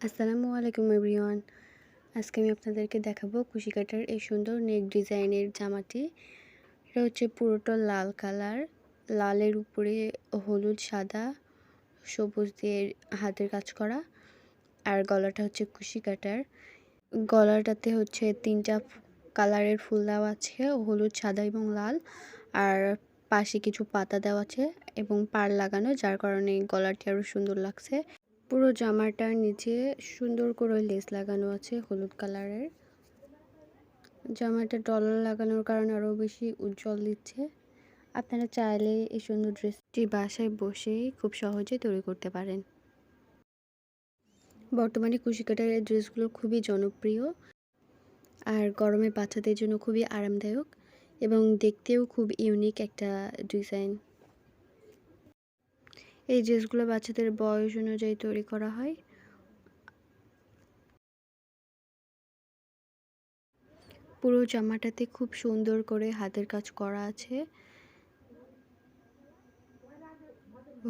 আসসালামু আলাইকুম এভরিওয়ান। আজকে আমি আপনাদেরকে দেখাবো কুশি কাটার এই সুন্দর নেক ডিজাইনের জামাটি। এটা হচ্ছে পুরোটা লাল কালার। লালের উপরে হলুদ, সাদা, সবুজ দিয়ে হাতের কাজ করা। আর গলাটা হচ্ছে কুশি কাটার গলাটাতে হচ্ছে তিনটা কালারের ফুল দেওয়া আছে, হলুদ, সাদা এবং লাল। আর পাশে কিছু পাতা দেওয়া আছে এবং পার লাগানো, যার কারণে গলাটি আরও সুন্দর লাগছে। পুরো জামাটার নিচে সুন্দর করে লেস লাগানো আছে, হলুদ কালারের। জামাটা ডলার লাগানোর কারণে আরও বেশি উজ্জ্বল দিচ্ছে। আপনারা চাইলে এই সুন্দর ড্রেসটি বাসায় বসেই খুব সহজে তৈরি করতে পারেন। বর্তমানে কুশিকাটার এই ড্রেসগুলো খুবই জনপ্রিয় আর গরমে বাচ্চাদের জন্য খুবই আরামদায়ক এবং দেখতেও খুব ইউনিক একটা ডিজাইন। এই ড্রেসগুলো বাচ্চাদের বয়স অনুযায়ী তৈরি করা হয়। পুরো জামাটাতে খুব সুন্দর করে হাতের কাজ করা আছে।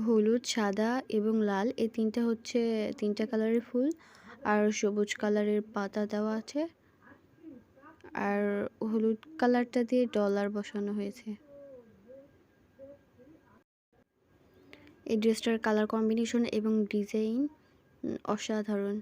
হলুদ, সাদা এবং লাল। এই তিনটা হচ্ছে, তিনটা কালারের ফুল। আর সবুজ কালারের পাতা দেওয়া আছে। আর হলুদ কালারটা দিয়ে ডলার বসানো হয়েছে। এই ড্রেসটার কালার কম্বিনেশন এবং ডিজাইন অসাধারণ।